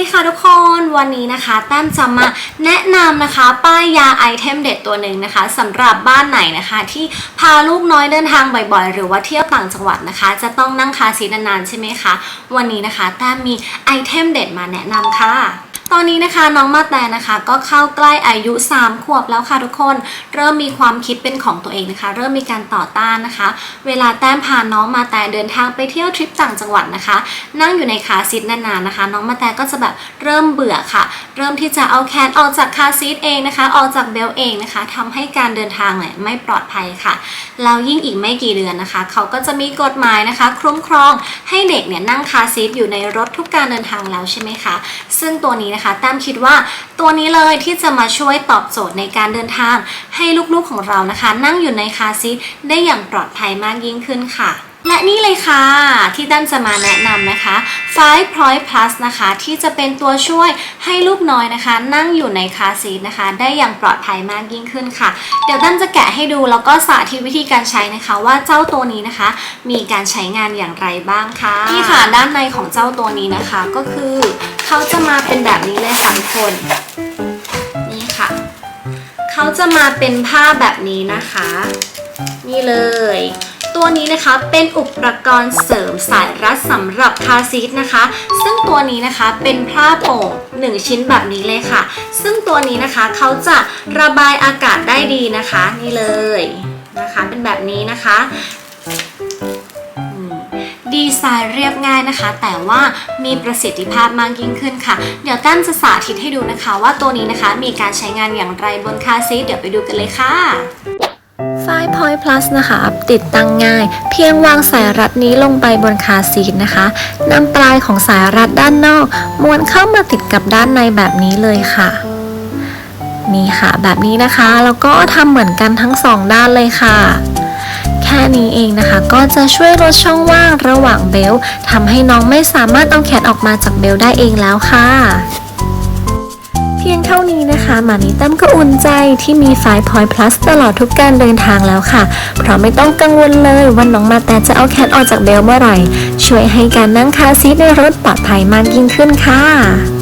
วัสดีค่ะทุกคนวันนี้นะคะแต้มจะมาแนะนำนะคะ ป้ายยาไอเทมเด็ดตัวหนึ่งนะคะสำหรับบ้านไหนนะคะ ที่พาลูกน้อยเดินทางบ่อยๆ หรือว่าเที่ยวต่างจังหวัดนะคะ จะต้องนั่งคาซีทนานๆใช่ไหมคะ วันนี้นะคะแต้มมีไอเทมเด็ดมาแนะนำค่ะ ตอนนี้นะคะน้องมาแต่นะคะก็เข้าใกล้อายุ 3 ขวบแล้วค่ะทุกคน เริ่มมีความคิดเป็นของตัวเองนะคะ เริ่มมีการต่อต้านนะคะ เวลาแต้มพาน้องมาแต่เดินทางไปเที่ยวทริปต่างจังหวัดนะคะ นั่งอยู่ในคาซีทนานๆนะคะ น้องมาแต่ก็จะแบบเริ่มเบื่อค่ะ เริ่มที่จะเอาแขนออกจากคาซีทเองนะคะออกจากเบลเองนะคะทำให้การเดินทางเนี่ยไม่ปลอดภัยค่ะแล้วยิ่งอีกไม่กี่เดือนนะคะ เขาก็จะมีกฎหมายนะคะ คุ้มครองให้เด็กเนี่ยนั่งคาซีทอยู่ในรถทุกการเดินทางแล้วใช่ไหมคะซึ่งตัวนี้นะคะแต้มคิดว่าตัวนี้เลยที่จะมาช่วยตอบโจทย์ในการเดินทาง ให้ลูกๆของเรานะคะ นั่งอยู่ในคาซีทได้อย่างปลอดภัยมากยิ่งขึ้นค่ะและนี่เลยค่ะ ที่ตั้มจะมาแนะนำนะคะ Five Point Plus นะคะ ที่จะเป็นตัวช่วยให้ลูกน้อยนะคะ นั่งอยู่ในคาซีทนะคะ ได้อย่างปลอดภัยมากยิ่งขึ้นค่ะ เดี๋ยวตั้มจะแกะให้ดูแล้วก็สาธิตวิธีการใช้นะคะ ว่าเจ้าตัวนี้นะคะ มีการใช้งานอย่างไรบ้างค่ะนี่ค่ะด้านในของเจ้าตัวนี้นะคะก็คือ เขาจะมาเป็นแบบนี้เลยค่ะทุกคน นี่ค่ะ เขาจะมาเป็นผ้าแบบนี้นะคะ นี่เลย ตัวนี้นะคะเป็นอุปกรณ์เสริมสายรัดสำหรับคาซีทนะคะ ซึ่งตัวนี้นะคะเป็นผ้าโป่ง1ชิ้นแบบนี้เลยค่ะ ซึ่งตัวนี้นะคะเขาจะระบายอากาศได้ดีนะคะ นี่เลยนะคะ เป็นแบบนี้นะคะ ดีไซน์เรียบง่ายนะคะ แต่ว่ามีประสิทธิภาพมากยิ่งขึ้นค่ะ เดี๋ยวตั้นจะสาธิตให้ดูนะคะ ว่าตัวนี้นะคะมีการใช้งานอย่างไรบนคาซีเดี๋ยวไปดูกันเลยค่ะ5 Point Plus นะคะ ติดตั้งง่าย เพียงวางสายรัดนี้ลงไปบนคาซีทนะคะนำปลายของสายรัดด้านนอก ม้วนเข้ามาติดกับด้านในแบบนี้เลยค่ะ นี่ค่ะแบบนี้นะคะ แล้วก็ทำเหมือนกันทั้งสองด้านเลยค่ะ แค่นี้เองนะคะ ก็จะช่วยลดช่องว่างระหว่างเบลทำให้น้องไม่สามารถเอาแขนออกมาจากเบลได้เองแล้วค่ะเพียงเท่านี้นะคะหมามีตั้มก็อุ่นใจที่มี5 Point Plus ตลอดทุกการเดินทางแล้วค่ะ เพราะไม่ต้องกังวลเลยว่าน้องมาแต่จะเอาแขนออกจากเบลเมื่อไหร่ ช่วยให้การนั่งคาซีทในรถปลอดภัยมากยิ่งขึ้นค่ะ